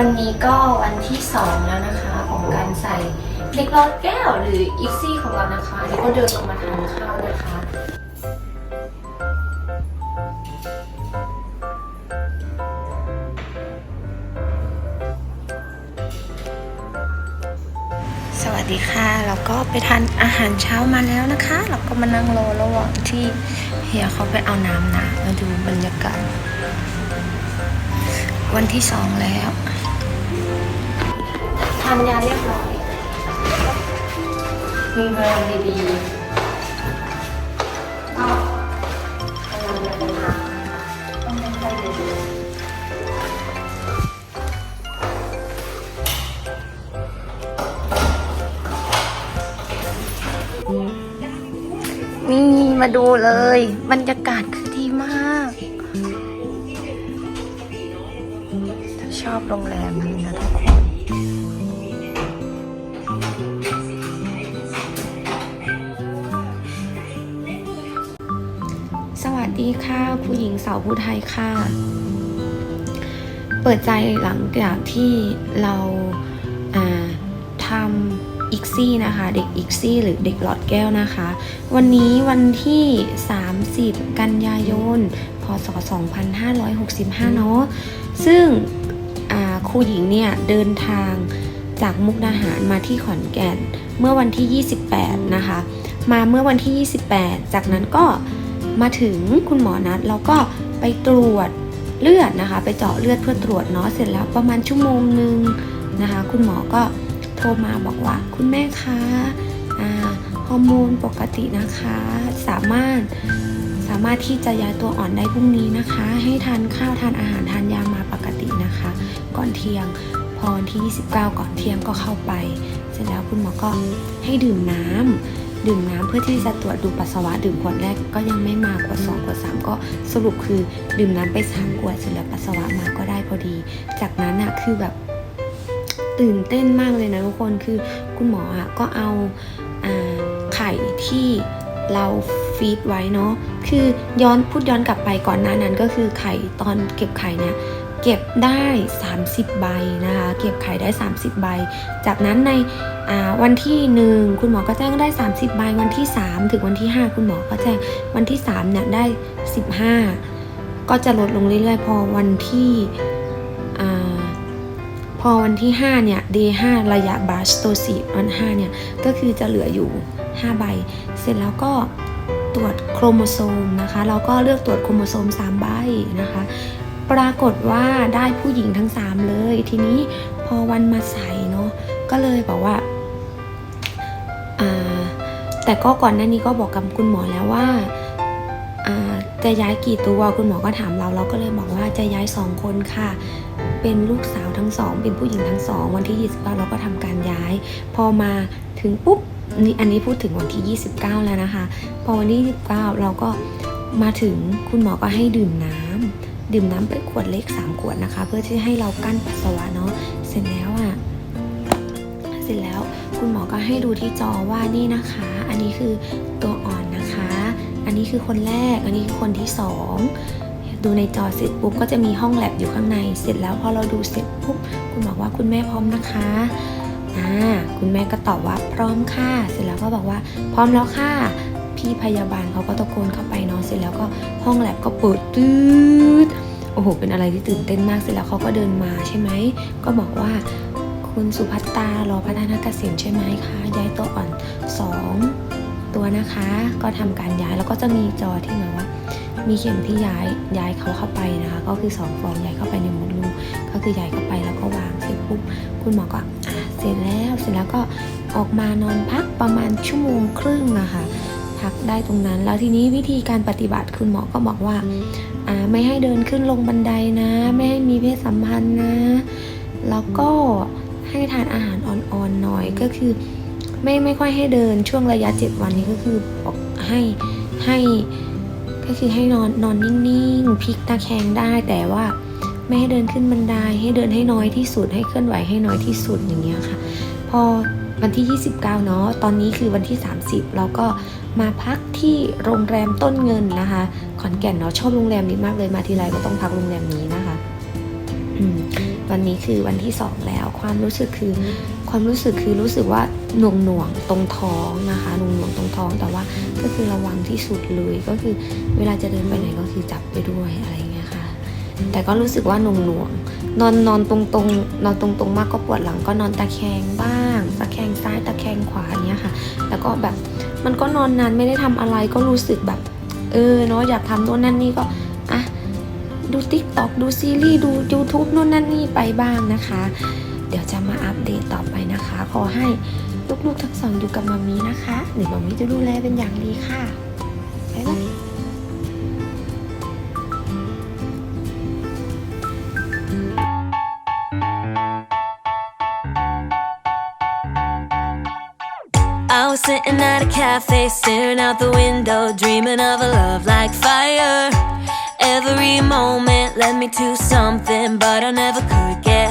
วันนี้ก็วันที่สองแล้วนะคะ ของการใส่เล็กรอดแก้วหรืออีซี่ของเรานะคะอันนี้ก็เดินลงมาทานข้าวนะคะสวัสดีค่ะเราก็ไปทานอาหารเช้ามาแล้วนะคะ เราก็มานั่งรอระหว่างที่เฮียเขาไปเอาน้ำหนามาดูบรรยากาศ วันที่สองแล้ว ทานยาเรียบร้อยมีเวลาดีๆก็กำลังจะไปทานต้องค่อยๆดูนี่มาดูเลย บรรยากาศคือดีมากชอบโรงแรมนี้นะทุกคน สวัสดีค่ะ ผู้หญิงสาวผู้ไทยค่ะ เปิดใจหลังจากที่เราทำอิกซี่นะคะ เด็กอิกซี่หรือเด็กหลอดแก้วนะคะ วันนี้วันที่ 30 กันยายน พศ 2565 เนาะซึ่งครูหญิงเนี่ยเดินทางจากมุกดาหารมาที่ขอนแก่นเมื่อวันที่ 28 นะคะ มาเมื่อวันที่ 28 จากนั้นก็ มาถึงคุณหมอนัดแล้วก็ไปตรวจเลือดนะคะ ไปเจาะเลือดเพื่อตรวจเนาะเสร็จแล้วประมาณชั่วโมงหนึ่งนะคะ คุณหมอก็โทรมาบอกว่าคุณแม่คะฮอร์โมนปกตินะคะ สามารถสามารถที่จะย้ายตัวอ่อนได้พรุ่งนี้นะคะ ให้ทานข้าวทานอาหารทานยามาปกตินะคะ ก่อนเที่ยงพอวันที่ 29 ก่อนเที่ยงก็เข้าไป เสร็จแล้วคุณหมอก็ให้ดื่มน้ำ ดื่มน้ำเพื่อที่จะตรวจดูปัสสาวะดื่มขวดแรกก็ยังไม่มากว่า2ขวด3 ก็สรุปคือดื่มน้ำไป3ขวดเสร็จแล้วปัสสาวะมาก็ได้พอดี จากนั้นอะคือแบบตื่นเต้นมากเลยนะทุกคนคือคุณหมออะก็เอาอ่าไข่ที่เราฟีดไว้เนาะคือย้อนพูดย้อนกลับไปก่อนหน้านั้นก็คือไข่ตอนเก็บไข่เนี่ย เก็บได้ 30 ใบนะคะ เก็บไข่ได้ 30 ใบ จากนั้นในวันที่ 1 คุณหมอก็แจ้งได้ 30 ใบ วันที่ 3 ถึงวันที่ 5 คุณหมอก็แจ้ง วันที่3เนี่ยได้ 15 ก็จะลดลงเรื่อยๆ พอวันที่พอวันที่ 5 เนี่ย day 5ระยะบาสโตซีวัน5เนี่ย ก็คือจะเหลืออยู่ 5 ใบ เสร็จแล้วก็ตรวจโครโมโซมนะคะ เราก็เลือกตรวจโครโมโซม 3 ใบนะคะ ปรากฏว่าได้ผู้หญิงทั้ง3เลย ทีนี้พอวันมาใส่เนาะก็เลยบอกว่าแต่ก็ก่อนหน้านี้ก็บอกกับคุณหมอแล้วว่าจะย้ายกี่ตัวคุณหมอก็ถามเราเราก็เลยบอกว่าจะย้าย2คนค่ะ เป็นลูกสาวทั้งสอง เป็นผู้หญิงทั้งสอง วันที่ 29 เราก็ทำการย้าย พอมาถึงปุ๊บนี่อันนี้พูดถึงวันที่ 29 แล้วนะคะ พอวันที่ 29 เราก็มาถึงคุณหมอก็ให้ดื่มน้ำ ดื่มน้ำไปขวดเล็ก 3 ขวดนะคะ เพื่อที่ให้เรากั้นปัสสาวะเนาะเสร็จแล้วอะเสร็จแล้วคุณหมอก็ให้ดูที่จอว่านี่นะคะ อันนี้คือตัวอ่อนนะคะ อันนี้คือคนแรก อันนี้คือคนที่สองดูในจอเสร็จปุ๊บก็จะมีห้องแลบอยู่ข้างใน เสร็จแล้วพอเราดูเสร็จปุ๊บคุณหมอว่าคุณแม่พร้อมนะคะอ่าคุณแม่ก็ตอบว่าพร้อมค่ะ เสร็จแล้วก็บอกว่าพร้อมแล้วค่ะ พี่พยาบาลเขาก็ตะโกนเข้าไปเนาะเสร็จแล้วก็ห้องแลบก็เปิดตืดโอ้โห เป็นอะไรที่ตื่นเต้นมากเสร็จแล้วเขาก็เดินมาใช่ไหม ก็บอกว่าคุณสุภัตตารอพัฒนาเกษมใช่ไหมคะย้ายตัวอ่อนสองตัวนะคะ ก็ทำการย้ายแล้วก็จะมีจอที่หมายว่า มีเข็มที่ย้ายย้ายเขาเข้าไปนะคะ ก็คือสองฟองย้ายเข้าไปในมดลูกก็คือย้ายเข้าไปแล้วก็วางเสร็จปุ๊บคุณหมอก็อะเสร็จแล้วเสร็จแล้วก็ออกมานอนพักประมาณชั่วโมงครึ่งอะค่ะ พักได้ตรงนั้น แล้วทีนี้วิธีการปฏิบัติคุณหมอก็บอกว่าอ่าไม่ให้เดินขึ้นลงบันไดนะ ไม่ให้มีเพศสัมพันธ์นะ แล้วก็ให้ทานอาหารอ่อนๆหน่อยก็คือ ไม่ไม่ค่อยให้เดินช่วงระยะ 7 วันนี้ก็คือบอกให้ให้ก็คือให้นอนนอนนิ่งๆพลิกตะแคงได้แต่ว่าไม่ให้เดินขึ้นบันไดให้เดินให้น้อยที่สุด ให้เคลื่อนไหวให้น้อยที่สุดอย่างเงี้ยค่ะ พอวันที่ 29 เนาะตอนนี้คือวันที่ 30 เราก็ มาพักที่โรงแรมต้นเงินนะคะ ขอนแก่นเนาะชอบโรงแรมนี้มากเลยมาทีไรก็ต้องพักโรงแรมนี้นะคะวันนี้คือวันที่สองแล้ว ความรู้สึกคือความรู้สึกคือรู้สึกว่าหน่วงหน่วงตรงท้องนะคะหน่วงหน่วงตรงท้องแต่ว่าก็คือระวังที่สุดเลยก็คือเวลาจะเดินไปไหนก็คือจับไปด้วยอะไรเงี้ยค่ะ แต่ก็รู้สึกว่าหน่วงหน่วงนอนนอนตรงตรงนอนตรงตรงมากก็ปวดหลังก็นอนตะแคงบ้าง ตะแคงซ้ายตะแคงขวาเนี้ยค่ะ แล้วก็แบบ มันก็นอนนานไม่ได้ทำอะไรก็รู้สึกแบบ เออเนาะอยากทำโน่นนั่นนี่ก็อะดูติ๊กต็อกดูซีรีส์ดู YouTube นู่นนั่นนี่ไปบ้างนะคะ เดี๋ยวจะมาอัปเดตต่อไปนะคะ ขอให้ลูกๆทั้งสองอยู่กับมามีนะคะเดี๋ยวมามีจะดูแลเป็นอย่างดีค่ะ I was sitting at a cafe, staring out the window, dreaming of a love like fire. Every moment led me to something, but I never could get